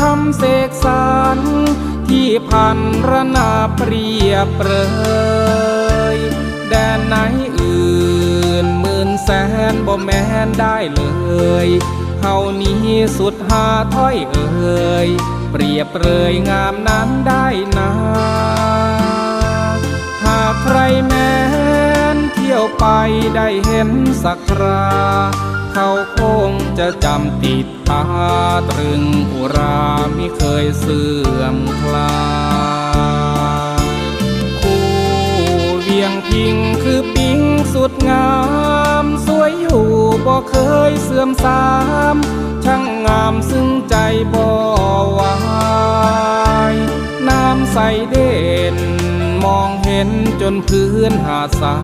คำเสกสรรที่พันระนาเปรียบเปรยแดนไหนอื่นหมื่นแสนบ่แม้นได้เลยเฮานี้สุดหาถ้อยเอ่ยเปรียบเปรยงามนั้นได้นาหากใครแม้นเที่ยวไปได้เห็นสักครา เขาโคง จะจำติดตาตรึงอุรามิเคยเสื่อมคลายคู่เวียงพิงคือปิงสุดงาม สวยอยู่บ่เคยเสื่อมสาม ช่างงามซึ่งใจบ่วายน้ำใสเด่น มองเห็นจนพื้นหาดทรา